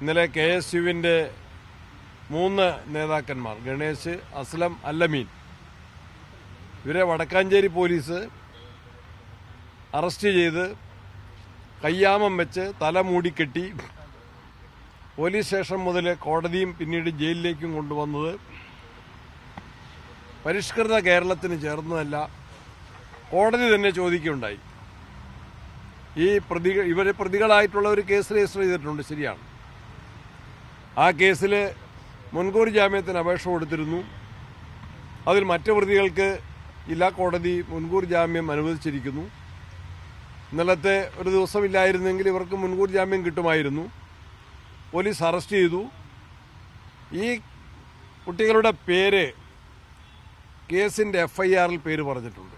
ഇന്നലെ K S യുവിന്റെ മൂന്ന് നേതാക്കന്മാർ ഗണേശ് അസ്ലം അല്ലമീൻ. ഇവരെ വടക്കാഞ്ചേരി പോലീസ് അറസ്റ്റ് ചെയ്ത് കയ്യാമം വെച്ച് തല മൂടിക്കെട്ടി. പോലീസ് സ്റ്റേഷൻ മുതൽ കോടതിയും പിന്നീട് ജയിലിലേക്കും കൊണ്ടുവന്നത് പരിഷ്കൃത കേരളത്തിന് ചേർന്നതല്ല. കോടതി തന്നെ ചോദിക്കുകയുണ്ടായി. ഈ പ്രതി ഇവരെ പ്രതികളായിട്ടുള്ള ഒരു കേസ് രജിസ്റ്റർ ചെയ്തിട്ടുണ്ട് ശരിയാണ്. ആ കേസിൽ മുൻകൂർ ജാമ്യത്തിന് അപേക്ഷ കൊടുത്തിരുന്നു. അതിൽ മറ്റു പ്രതികൾക്ക് ജില്ലാ കോടതി മുൻകൂർ ജാമ്യം അനുവദിച്ചിരിക്കുന്നു. ഇന്നലത്തെ ഒരു ദിവസമില്ലായിരുന്നെങ്കിൽ ഇവർക്ക് മുൻകൂർ ജാമ്യം കിട്ടുമായിരുന്നു. പോലീസ് അറസ്റ്റ് ചെയ്തു. ഈ കുട്ടികളുടെ പേര് കേസിന്റെ എഫ് ഐ ആറിൽ പേര് പറഞ്ഞിട്ടുണ്ട്.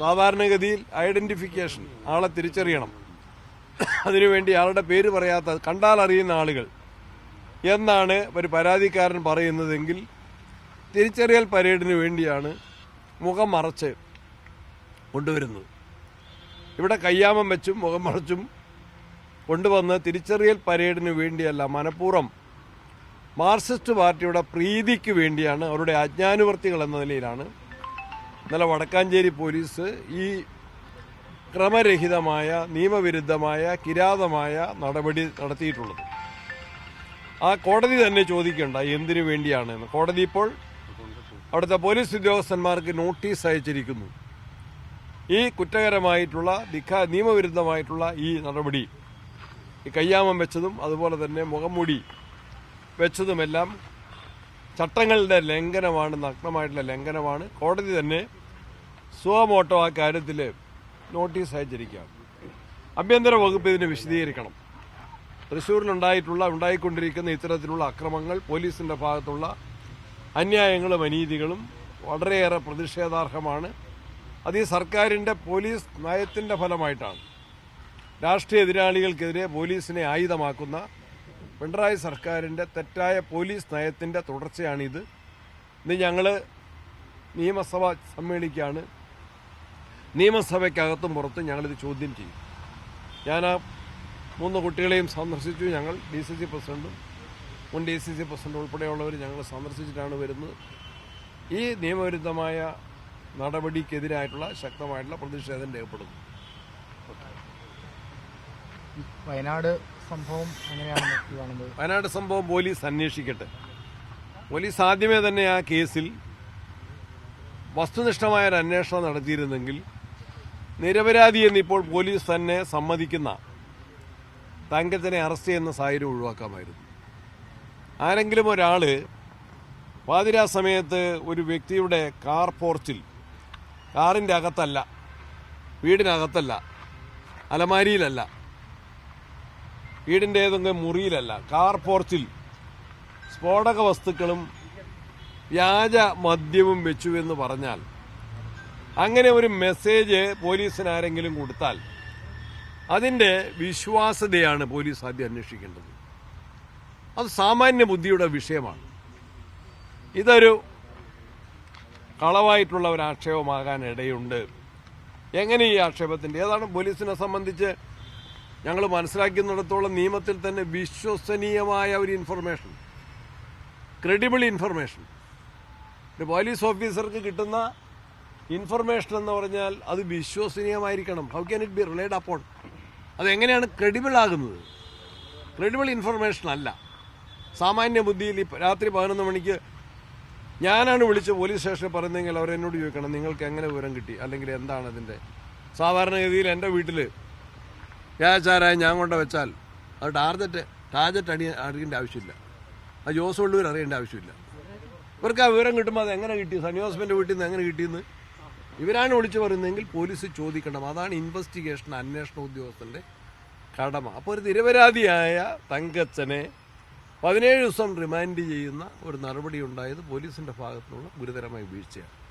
സാധാരണഗതിയിൽ ഐഡന്റിഫിക്കേഷൻ ആളെ തിരിച്ചറിയണം. അതിനുവേണ്ടി ആളുടെ പേര് പറയാത്ത കണ്ടാൽ അറിയുന്ന ആളുകൾ എന്നാണ് ഒരു പരാതിക്കാരൻ പറയുന്നതെങ്കിൽ തിരിച്ചറിയൽ പരേഡിന് വേണ്ടിയാണ് മുഖം മറച്ച് കൊണ്ടുവരുന്നത്. ഇവിടെ കയ്യാമം വെച്ചും മുഖം മറച്ചും കൊണ്ടുവന്ന് തിരിച്ചറിയൽ പരേഡിന് വേണ്ടിയല്ല മനഃപൂർവം മാർക്സിസ്റ്റ് പാർട്ടിയുടെ പ്രീതിക്ക് വേണ്ടിയാണ് അവരുടെ അജ്ഞാനുവർത്തികൾ എന്ന നിലയിലാണ്. ഇന്നലെ വടക്കാഞ്ചേരി പോലീസ് ഈ ക്രമരഹിതമായ നിയമവിരുദ്ധമായ കിരാതമായ നടപടി നടത്തിയിട്ടുള്ളത്. ആ കോടതി തന്നെ ചോദിക്കണ്ട എന്തിനു വേണ്ടിയാണ് കോടതി ഇപ്പോൾ അവിടുത്തെ പോലീസ് ഉദ്യോഗസ്ഥന്മാർക്ക് നോട്ടീസ് അയച്ചിരിക്കുന്നു. ഈ കുറ്റകരമായിട്ടുള്ള ദിഖ നിയമവിരുദ്ധമായിട്ടുള്ള ഈ നടപടി ഈ കയ്യാമം വെച്ചതും അതുപോലെ തന്നെ മുഖംമൂടി വെച്ചതുമെല്ലാം ചട്ടങ്ങളുടെ ലംഘനമാണ് നഗ്നമായിട്ടുള്ള ലംഘനമാണ്. കോടതി തന്നെ സുവമോട്ടോ ആ കാര്യത്തിൽ നോട്ടീസ് അയച്ചിരിക്കുകയാണ്. ആഭ്യന്തര വകുപ്പ് ഇതിനെ വിശദീകരിക്കണം. തൃശ്ശൂരിലുണ്ടായിട്ടുള്ള ഉണ്ടായിക്കൊണ്ടിരിക്കുന്ന ഇത്തരത്തിലുള്ള അക്രമങ്ങൾ പോലീസിന്റെ ഭാഗത്തുള്ള അന്യായങ്ങളും അനീതികളും വളരെയേറെ പ്രതിഷേധാർഹമാണ്. അത് ഈ സർക്കാരിന്റെ പോലീസ് നയത്തിന്റെ ഫലമായിട്ടാണ്. രാഷ്ട്രീയ എതിരാളികൾക്കെതിരെ പോലീസിനെ ആയുധമാക്കുന്ന പിണറായി സർക്കാരിന്റെ തെറ്റായ പോലീസ് നയത്തിന്റെ തുടർച്ചയാണിത്. ഇന്ന് ഞങ്ങൾ നിയമസഭ സമ്മേളിക്കുകയാണ് നിയമസഭയ്ക്കകത്തും പുറത്തും ഞങ്ങളിത് ചോദ്യം ചെയ്യും. ഞാൻ ആ മൂന്ന് കുട്ടികളെയും സന്ദർശിച്ചു. ഞങ്ങൾ ഡി സി സി പ്രസിഡന്റും മുൻ ഡി സി സി പ്രസിഡന്റ് ഉൾപ്പെടെയുള്ളവർ ഞങ്ങൾ സന്ദർശിച്ചിട്ടാണ് വരുന്നത്. ഈ നിയമവിരുദ്ധമായ നടപടിക്കെതിരായിട്ടുള്ള ശക്തമായിട്ടുള്ള പ്രതിഷേധം രേഖപ്പെടുന്നു. വയനാട് സംഭവം എങ്ങനെയാണ് വയനാട് സംഭവം പോലീസ് അന്വേഷിക്കട്ടെ. പോലീസ് ആദ്യമേ തന്നെ ആ കേസിൽ വസ്തുനിഷ്ഠമായ ഒരു അന്വേഷണം നടത്തിയിരുന്നെങ്കിൽ നിരപരാധി എന്നിപ്പോൾ പോലീസ് തന്നെ സമ്മതിക്കുന്ന തങ്കത്തിനെ അറസ്റ്റ് ചെയ്യുന്ന സാഹചര്യം ഒഴിവാക്കാമായിരുന്നു. ആരെങ്കിലും ഒരാൾ പാതിരാ സമയത്ത് ഒരു വ്യക്തിയുടെ കാർ പോർച്ചിൽ കാറിന്റെ അകത്തല്ല വീടിനകത്തല്ല അലമാരിയിലല്ല വീടിന്റെ ഏതെങ്കിലും മുറിയിലല്ല കാർ പോർച്ചിൽ സ്ഫോടക വസ്തുക്കളും വ്യാജ മദ്യവും വെച്ചു എന്ന് പറഞ്ഞാൽ അങ്ങനെ ഒരു മെസ്സേജ് പോലീസിന് ആരെങ്കിലും കൊടുത്താൽ അതിന്റെ വിശ്വാസ്യതയാണ് പോലീസ് ആദ്യം അന്വേഷിക്കേണ്ടത്. അത് സാമാന്യ ബുദ്ധിയുടെ വിഷയമാണ്. ഇതൊരു കളവായിട്ടുള്ള ഒരു ആക്ഷേപമാകാൻ ഇടയുണ്ട് എങ്ങനെ ഈ ആക്ഷേപത്തിന്റെ ഏതാണ് പോലീസിനെ സംബന്ധിച്ച് ഞങ്ങൾ മനസ്സിലാക്കുന്നിടത്തോളം നിയമത്തിൽ തന്നെ വിശ്വസനീയമായ ഒരു ഇൻഫർമേഷൻ ക്രെഡിബിൾ ഇൻഫർമേഷൻ ഒരു പോലീസ് ഓഫീസർക്ക് കിട്ടുന്ന ഇൻഫർമേഷൻ എന്ന് പറഞ്ഞാൽ അത് വിശ്വസനീയമായിരിക്കണം. How can it be relied upon അത് എങ്ങനെയാണ് ക്രെഡിബിൾ ആകുന്നത്? ക്രെഡിബിൾ ഇൻഫർമേഷൻ അല്ല. സാമാന്യ ബുദ്ധിയിൽ രാത്രി പതിനൊന്ന് മണിക്ക് ഞാനാണ് വിളിച്ച് പോലീസ് സ്റ്റേഷനിൽ പറയുന്നതെങ്കിൽ അവർ എന്നോട് ചോദിക്കണം നിങ്ങൾക്ക് എങ്ങനെ വിവരം കിട്ടി? അല്ലെങ്കിൽ എന്താണ് അതിന്റെ? സാധാരണഗതിയിൽ എന്റെ വീട്ടിൽ വ്യാചാരായ ഞാൻ കൊണ്ട് വെച്ചാൽ അത് ടാർജറ്റ് ടാർജറ്റ് അടി അറിയേണ്ട ആവശ്യമില്ല. അത് ജോസ് ഉള്ളവർ അറിയേണ്ട ആവശ്യമില്ല. ഇവർക്ക് ആ വിവരം കിട്ടുമ്പോൾ അത് എങ്ങനെ കിട്ടി സന്യാസപ്പന്റെ വീട്ടിൽ നിന്ന് എങ്ങനെ കിട്ടിയെന്ന് ഇവരാണ് വിളിച്ചു പറയുന്നതെങ്കിൽ പോലീസ് ചോദിക്കണം അതാണ് ഇൻവെസ്റ്റിഗേഷൻ അന്വേഷണ ഉദ്യോഗസ്ഥന്റെ കടമ. അപ്പോൾ ഒരു നിരപരാധിയായ തങ്കച്ചനെ പതിനേഴ് ദിവസം റിമാൻഡ് ചെയ്യുന്ന ഒരു നടപടി ഉണ്ടായത് പോലീസിന്റെ ഭാഗത്തുനിന്നുള്ള ഗുരുതരമായ വീഴ്ചയാണ്.